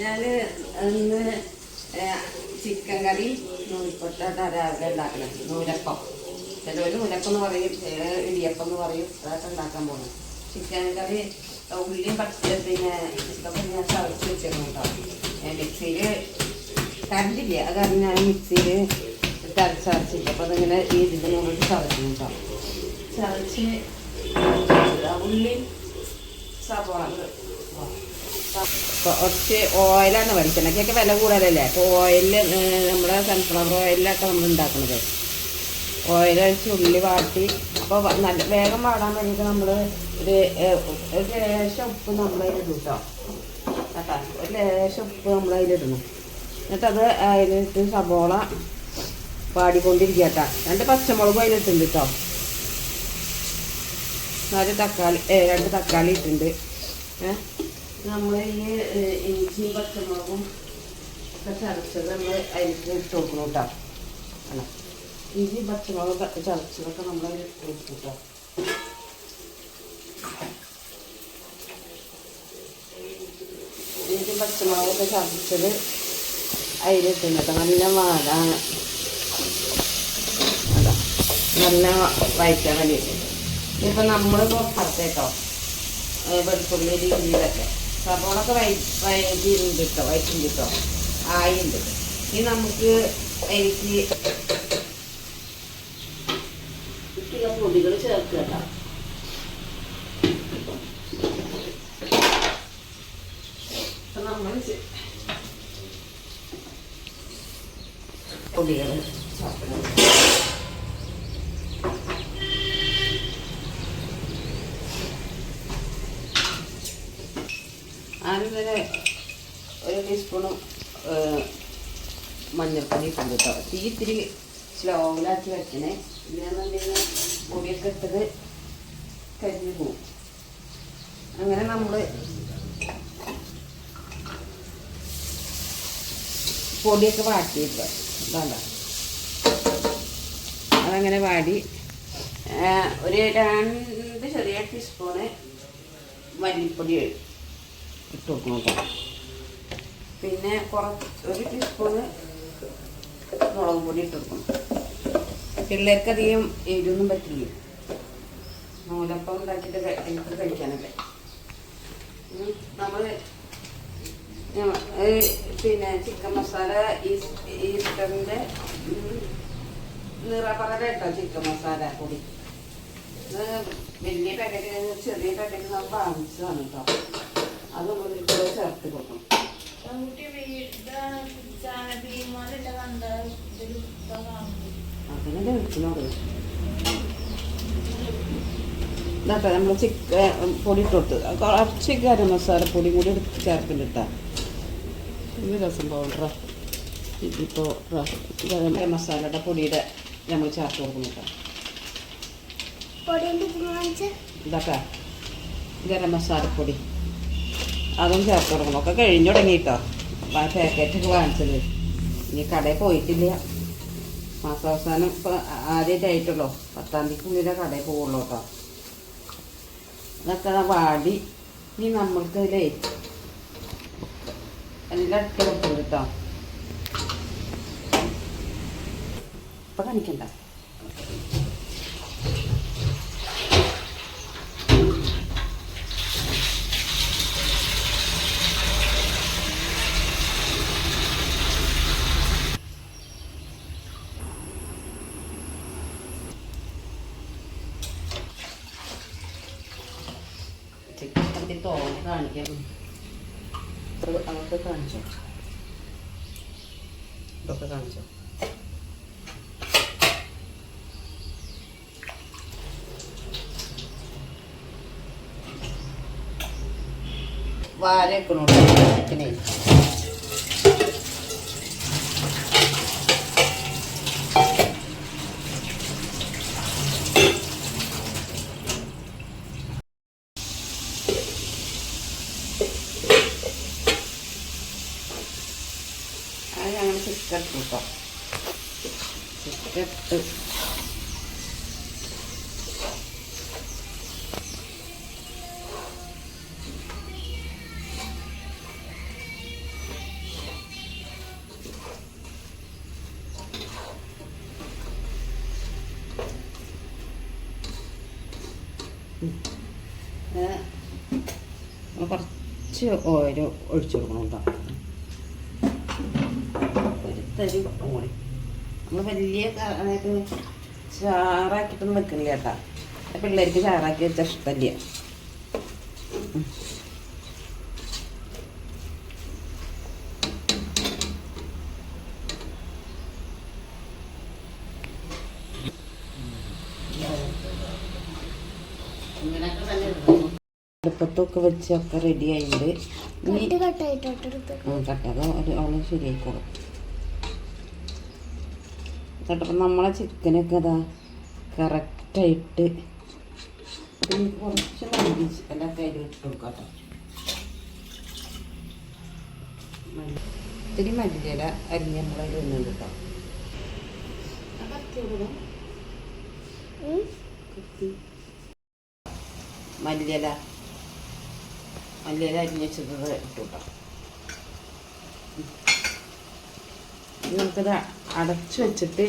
ഞാൻ ഇന്ന് ചിക്കൻ കറി നൂൽപ്പൊട്ട രാവിലെ ഉണ്ടാക്കണം? നൂലപ്പം. ചിലവർ നൂലപ്പം എന്ന് പറയും ഇടിയപ്പം എന്ന് പറയും. അതൊക്കെ ഉണ്ടാക്കാൻ പോകുന്നത് ചിക്കൻ കറി ഉള്ളിയും പച്ച പിന്നെ ഇതൊക്കെ ഞാൻ ചതച്ച് വെച്ചിരുന്നു കേട്ടോ. മിക്സിയിൽ കണ്ടില്ല അത് കാരണം ഞാൻ മിക്സിയിൽ ചതച്ചരച്ചില്ല അപ്പോൾ അതിങ്ങനെ ഈ ഇതിന്റെ മുകളിൽ ചതച്ചു കേട്ടോ. ചതച്ച് ഉള്ളി സവാള. കുറച്ച് ഓയിലാണ് വെളിച്ചെണ്ണയ്ക്കൊക്കെ വില കൂടുതലല്ലേ? അപ്പോൾ ഓയിലിൽ നമ്മുടെ സൺഫ്ലവർ ഓയിലൊക്കെ നമ്മൾ ഉണ്ടാക്കുന്നത്. ഓയിൽ ഒഴിച്ച് ഉള്ളി വാട്ടി. അപ്പോൾ നല്ല വേഗം വാടാൻ വേണ്ടിയിട്ട് നമ്മൾ ഒരു ഒരു ലേശം ഉപ്പ് നമ്മൾ അതിലിടും കേട്ടോ കേട്ടോ? ഒരു ലേശം ഉപ്പ് നമ്മൾ എന്നിട്ട് എന്നിട്ടത് അതിലിട്ട് സബോള പാടിക്കൊണ്ടിരിക്കുക കേട്ടോ രണ്ട് പച്ചമുളകും അതിലിട്ടുണ്ട് കേട്ടോ നാല് തക്കാളി രണ്ട് തക്കാളി ഇട്ടുണ്ട് ഏ? നമ്മൾ ഈ ഇഞ്ചിയും പച്ചമുളകും ഒക്കെ ചതച്ചത് നമ്മൾ അതിലേക്ക് ഇട്ട് കൊടുക്കണം കേട്ടോ. ആണ് ഇഞ്ചി പച്ചമുളക് ചതച്ചതൊക്കെ നമ്മൾ ഇട്ട് കൊടുക്കും കേട്ടോ. ഇഞ്ചി പച്ചമുളകൊക്കെ ചതച്ചത് അതിലിട്ടുണ്ട് കേട്ടോ. നല്ല വാടാണ്. അതാ നല്ല വയറ്റാൻ വേണ്ടിയിട്ട് ഇപ്പം നമ്മൾ പുറത്തേക്കോ? വെളുത്തുള്ളി രീതിയിലൊക്കെ സബോളൊക്കെ വൈ വൈകിട്ടുണ്ട് കേട്ടോ വയറ്റുണ്ട് കേട്ടോ ആയിണ്ട്. ഇനി നമുക്ക് എനിക്ക് ചില പൊടികൾ ചേർക്കുക കേട്ടോ പൊടികൾ ചേർക്കണം ആദ്യം തന്നെ ഒരു ടീസ്പൂണും മഞ്ഞൾപ്പൊടി കേട്ടോ തീ ഇത്തിരി സ്ലോയിലാക്കി വെക്കണേ. ഇല്ലാന്നുണ്ടെങ്കിൽ പൊടിയൊക്കെ ഇട്ടത് കരിഞ്ഞു പോവും. അങ്ങനെ നമ്മൾ പൊടിയൊക്കെ വാട്ടിയിട്ട് വേണ്ട അതങ്ങനെ വാടി. ഒരു രണ്ട് ചെറിയ ടീസ്പൂണ് മല്ലിപ്പൊടി ഇട്ട് കൊടുക്കണം പിന്നെ കുറച്ച് ഒരു ടീസ്പൂണ് മുളക് പൊടി ഇട്ട് കൊടുക്കണം പിള്ളേർക്ക് അധികം എരിവൊന്നും പറ്റില്ല. നൂലപ്പം ഉണ്ടാക്കിയിട്ട് എനിക്ക് കഴിക്കാനൊക്കെ. നമ്മൾ പിന്നെ ചിക്കൻ മസാല ഈസ് ഈസ്റ്ററിന്റെ നിറപ്പറ കേട്ടോ ചിക്കൻ മസാല പൊടി. വലിയ പാക്കറ്റ് ചെറിയ പാക്കറ്റ് നമ്മൾ വാങ്ങിച്ചതാണ് കേട്ടോ അത് നമ്മളിപ്പോൾ ചേർത്ത് കൊടുക്കണം. അങ്ങനെ വെച്ചിനോട് ഇതാട്ടെ നമ്മൾ ചിക്കൻ പൊടി ഇട്ടോട്ട് കുറച്ച് ഗരം മസാല പൊടി കൂടി എടുത്ത് ചേർക്കുന്നുണ്ട് ഇത് രസം പൗഡറാ ഇതിപ്പോൾ ഗരം മസാലയുടെ പൊടിയുടെ നമ്മൾ ചേർത്ത് കൊടുക്കുന്നു കേട്ടോ. ഇതൊക്കെ ഗരം മസാലപ്പൊടി. അതും ചേർത്ത് കൊടുക്കണം ഒക്കെ കഴിഞ്ഞു തുടങ്ങിയിട്ടോ പാക്കറ്റൊക്കെ വാങ്ങിച്ചത്. ഇനി കടയിൽ പോയിട്ടില്ല. മാസാവസാനം ഇപ്പം ആദ്യമായിട്ടായിട്ടുള്ളൂ. പത്താം തീയതിക്കുള്ളിലെ കടയിൽ പോവുള്ളൂ കേട്ടോ. അതൊക്കെ വാടി. ഇനി നമ്മൾക്ക് ഇതിലേ എല്ലാം ഇട്ട് കൊടുക്കും കേട്ടോ. ഇപ്പം കാണിക്കണ്ട. അത് അതൊക്കെ കാണിച്ചോ? ഇതൊക്കെ കാണിച്ചോ? വാരക്കണോ. ചിക്കനേ സിക്കട്ട് കേട്ടോ സിക്കട്ട് കുറച്ച് ഓയിൽ ഒഴിച്ചു കൊടുക്കണം കേട്ടോ തരി. ഉപ്പും കൂടി. നമ്മൾ വലിയ ചാറാക്കിയിട്ടൊന്നും വെക്കണില്ല കേട്ടാ. പിള്ളേർക്ക് ചാറാക്കി വെച്ച ഇഷ്ടമല്ല അടുപ്പത്തൊക്കെ വെച്ചൊക്കെ റെഡി ആയിട്ടുണ്ട്. ഇനി കട്ട് കട്ടായിട്ടോട്ടെടുത്ത് കട്ടത് അവൾ ശരിയായിക്കോളും. കേട്ടപ്പോൾ നമ്മളെ ചിക്കനൊക്കെ അതാ കറക്റ്റായിട്ട് കുറച്ച് മല്ലി എല്ലാ കയ്യിൽ ഇട്ട് കൊടുക്കാം കേട്ടോ ഇത്തിരി മല്ലിയില അരിഞ്ഞ് നമ്മളതിൽ ഇടുന്നുണ്ട് കേട്ടോ. മല്ലിയില. മല്ലിയില അരിഞ്ഞ് വെച്ചത് ഇട്ടു കേട്ടോ നമുക്കത് അടച്ചു വെച്ചിട്ട്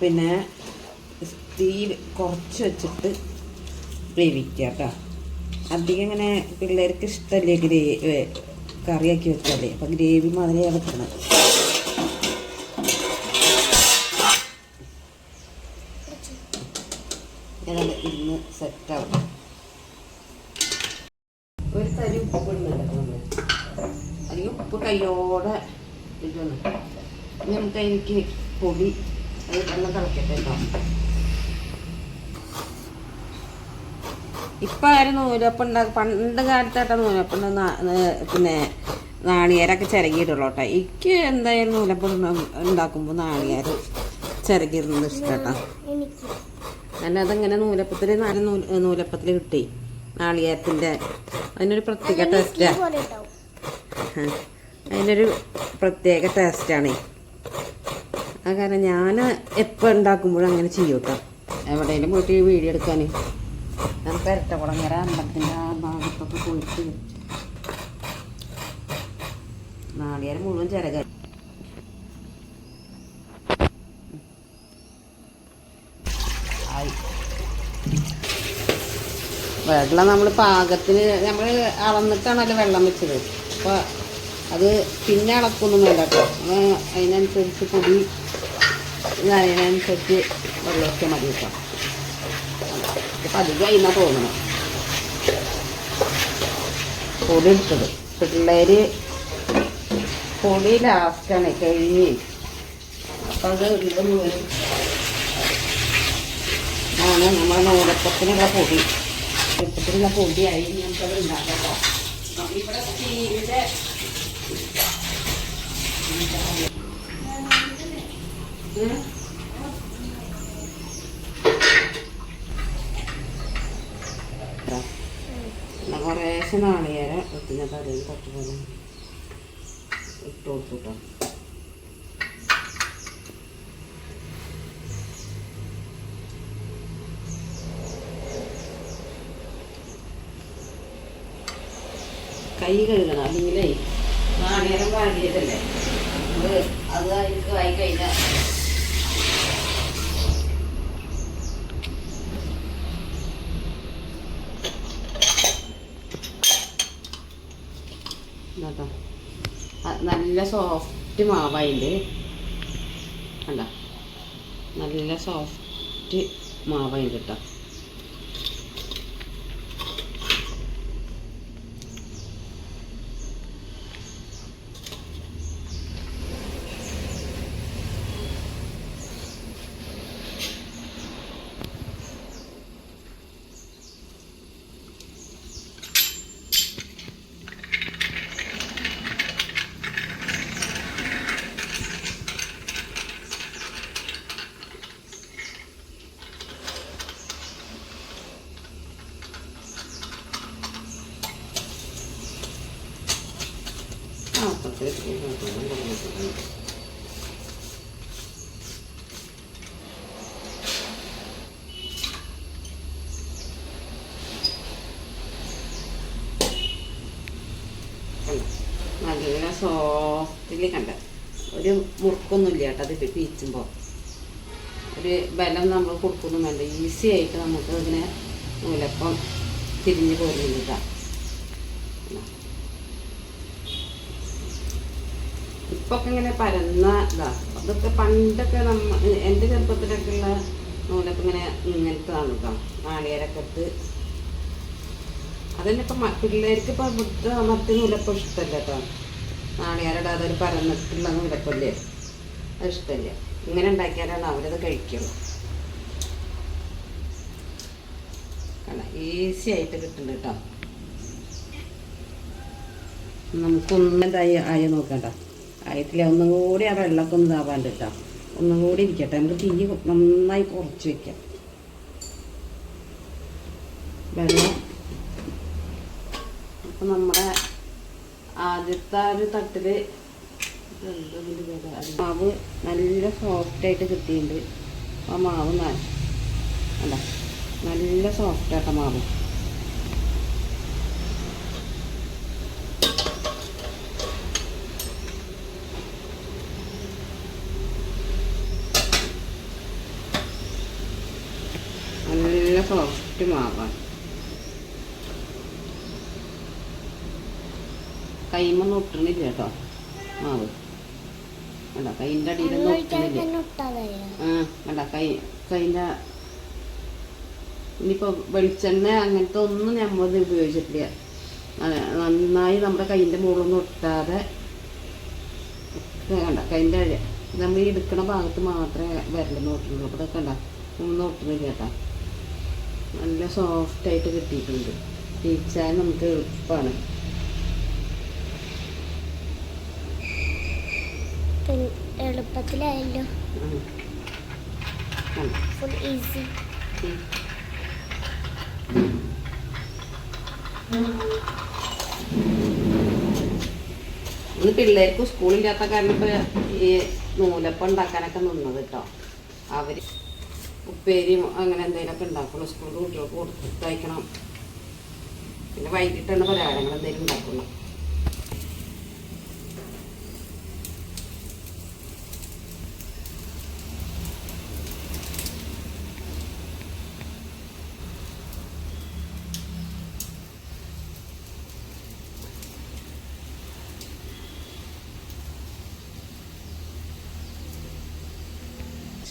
പിന്നെ തീ കുറച്ച് വെച്ചിട്ട് വേവിക്കുക കേട്ടോ. അധികം ഇങ്ങനെ പിള്ളേർക്ക് ഇഷ്ടമല്ലേ ഗ്രേ കറിയാക്കി വെച്ചാലേ അപ്പം ഗ്രേവി മാതിരി വെക്കണം ഇന്ന് സെറ്റാവും. ഒരു തരി ഉപ്പ് ഇടുന്നുണ്ട് അല്ലെങ്കിൽ ഉപ്പ് കയ്യോടെ ഇതൊന്ന് ഇനി നമുക്ക് എനിക്ക് പൊടി അത് വെള്ളം തിളക്കട്ടെ കേട്ടോ ഇപ്പം ആരും നൂലപ്പം ഉണ്ടാക്കും പണ്ട് കാലത്തായിട്ട് നൂലപ്പം ഉണ്ട് പിന്നെ നാളികേരൊക്കെ ചിരകിയിട്ടുള്ളൂ കേട്ടോ എനിക്ക് എന്തായാലും നൂലപ്പം ഉണ്ടാക്കുമ്പോൾ നാളികേരം ചിരകിയിരുന്നത് ഇഷ്ടം എനിക്ക് അല്ലാതെ ഇങ്ങനെ നൂലപ്പത്തിൽ നാല് നൂല നൂലപ്പത്തിൽ കിട്ടി? നാളികേരത്തിന്റെ അതിനൊരു പ്രത്യേക ടേസ്റ്റാണ് അതിനൊരു പ്രത്യേക ടേസ്റ്റാണ് ആ കാരണം ഞാൻ എപ്പോൾ ഉണ്ടാക്കുമ്പോഴും അങ്ങനെ ചെയ്യും കേട്ടോ എവിടെയെങ്കിലും പോയിട്ട് വീഡിയോ എടുക്കാൻ ഞാൻ പെരട്ടക്കുളങ്ങര അമ്പലത്തിന്റെ ആ ഭാഗത്തൊക്കെ പോയിട്ട് നാളികേരം മുഴുവൻ ചിരക. വെള്ളം നമ്മൾ പാകത്തിന് നമ്മൾ അളന്നിട്ടാണല്ലോ വെള്ളം വെച്ചത്. അപ്പോൾ അത് പിന്നെ അളക്കൊന്നും വേണ്ട കേട്ടോ. അതിനനുസരിച്ച് പൊടി അതിനനുസരിച്ച് വെള്ളമൊക്കെ മതി കേട്ടോ. അപ്പം അധികം അതിനാ തോന്നണം. പൊടി എടുത്തത്. പിള്ളേർ പൊടി ലാസ്റ്റാണ് കഴിഞ്ഞ്. അപ്പം അത് ആണ് നമ്മൾ നൂലപ്പത്തിനുള്ള പൊടി. നൂലപ്പത്തിനുള്ള പൊടിയായി നമുക്കത് ഉണ്ടാക്കാം ഇവിടെ സ്റ്റീലിന്റെ കുറേശ്ശെ നാളികേരം വെക്കുന്ന തലയിൽ തട്ടുപോലെ ഇട്ട് കൊടുത്തുട്ടോ. കൈ കഴുകണം അല്ലെങ്കിലേ നാളികേരം വാങ്ങിയതല്ലേ നമ്മൾ അത് എനിക്ക് കേട്ടോ നല്ല സോഫ്റ്റ് മാവായിണ്ട് കണ്ട നല്ല സോഫ്റ്റ് മാവായിണ്ട് കേട്ടോ നല്ല സോഫ്റ്റിൽ കണ്ട? ഒരു മുറുക്കൊന്നുമില്ല കേട്ടോ അത് പീച്ചുമ്പോൾ ഒരു ബലം നമ്മൾ കൊടുക്കുന്നു വേണ്ട ഈസി ആയിട്ട് നമുക്ക് ഇതിനെ നൂലപ്പം തിരിഞ്ഞ് പോരുന്നില്ല ഇപ്പൊക്കെ ഇങ്ങനെ പരന്ന ഇതാ. അതൊക്കെ പണ്ടൊക്കെ നമ്മ എന്റെ ചെറുപ്പത്തിലൊക്കെ ഉള്ള നൂലൊക്കെ ഇങ്ങനെ ഇങ്ങനത്തതാണ് കേട്ടോ നാളികേരൊക്കെ ഇട്ട്. അതന്നെ ഇപ്പം പിള്ളേർക്ക് ഇപ്പം മറ്റു നൂലപ്പം ഇഷ്ടമല്ല കേട്ടോ നാളികേരയുടെ അതൊരു പരന്നിട്ടുള്ള നൂലപ്പല്ലേ? അത് ഇഷ്ടമല്ല ഇങ്ങനെ ഉണ്ടാക്കിയാലാണ് അവരത് കഴിക്കുള്ളൂ ഈസി ആയിട്ട് കിട്ടുന്നുണ്ട് കേട്ടോ നമുക്കൊന്നും എന്തായി ആയി നോക്കണ്ട. ആയിട്ടില്ല ഒന്നും കൂടി ആ വെള്ളമൊക്കെ ഒന്ന് ഇതാവാണ്ട് കേട്ടോ ഒന്നും കൂടി ഇരിക്കട്ടെ. നമുക്ക് തീ നന്നായി കുറച്ച് വെക്കാം. വെള്ളം. അപ്പം നമ്മുടെ ആദ്യത്തെ ആ ഒരു തട്ടിൽ മാവ് നല്ല സോഫ്റ്റായിട്ട് കിട്ടിയിട്ടുണ്ട്. ആ മാവ് നല്ല നല്ല സോഫ്റ്റായിട്ട മാവ് നല്ല മാവാണ് കൈമൊന്നും ഒട്ടണില്ല കേട്ടോ. മാവ്. വേണ്ട കൈന്റെ അടിയിലൊന്നും ഒട്ടണില്ല ആ വേണ്ട കൈ കൈന്റെ ഇനിയിപ്പോൾ വെളിച്ചെണ്ണ അങ്ങനത്തെ ഒന്നും നമ്മൾ ഉപയോഗിച്ചിട്ടില്ല. നന്നായി നമ്മുടെ കൈന്റെ മുകളിലൊന്നും ഒട്ടാതെ വേണ്ട കൈന്റെ കൈന്റെ നമ്മൾ എടുക്കണ ഭാഗത്ത് മാത്രമേ വിരലൊന്നും ഒട്ടുള്ളൂ അപ്പോൾ ഇതൊക്കെ കണ്ട? ഒന്നും ഒട്ടുന്നില്ല കേട്ടോ. നല്ല സോഫ്റ്റായിട്ട് കിട്ടിയിട്ടുണ്ട്. തിരിച്ചാൽ നമുക്ക് എളുപ്പമാണ് എളുപ്പത്തിലായല്ലോ? Full easy. ഇന്ന് പിള്ളേർക്ക് സ്കൂളില്ലാത്ത കാരണം ഇപ്പൊ ഈ നൂലപ്പം ഉണ്ടാക്കാനൊക്കെ നിന്നത് കേട്ടോ. അവർ ഉപ്പേരിയും അങ്ങനെ എന്തെങ്കിലുമൊക്കെ ഉണ്ടാക്കണം സ്കൂളിൽ കുട്ടികൾക്ക് കൊടുത്തയക്കണം പിന്നെ വൈകിട്ടാണ് പലഹാരങ്ങൾ എന്തെങ്കിലും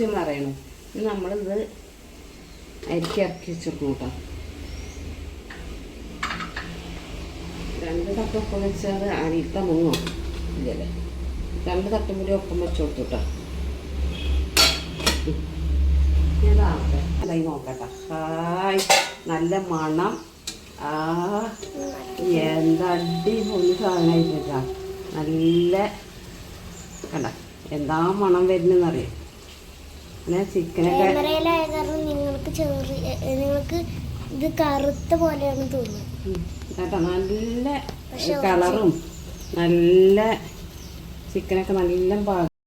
എന്ന് പറയണു ഇനി നമ്മളിത് അരിക്ക് ഇറക്കി വെച്ചിരിക്കും കേട്ടോ. രണ്ട് തട്ടൊപ്പം വെച്ചാൽ അരിത്ത മുങ്ങോ. ഇല്ലല്ലേ രണ്ട് തട്ടും കൂടി ഒപ്പം വെച്ച് കൊടുത്തു ഹായ്. നല്ല മണം. ആ എന്താ അടിപൊളി സാധനമായിട്ടാ നല്ല കണ്ട എന്താ മണം വരുന്നറിയാം പിന്നെ ചിക്കനൊക്കെ ക്യാമറയിലായ കാരണം നിങ്ങൾക്ക് ചെറിയ നിങ്ങൾക്ക് ഇത് കറുത്ത പോലെയാണ് തോന്നുന്നത്. കേട്ടോ നല്ല കളറും നല്ല ചിക്കനൊക്കെ നല്ല പാകം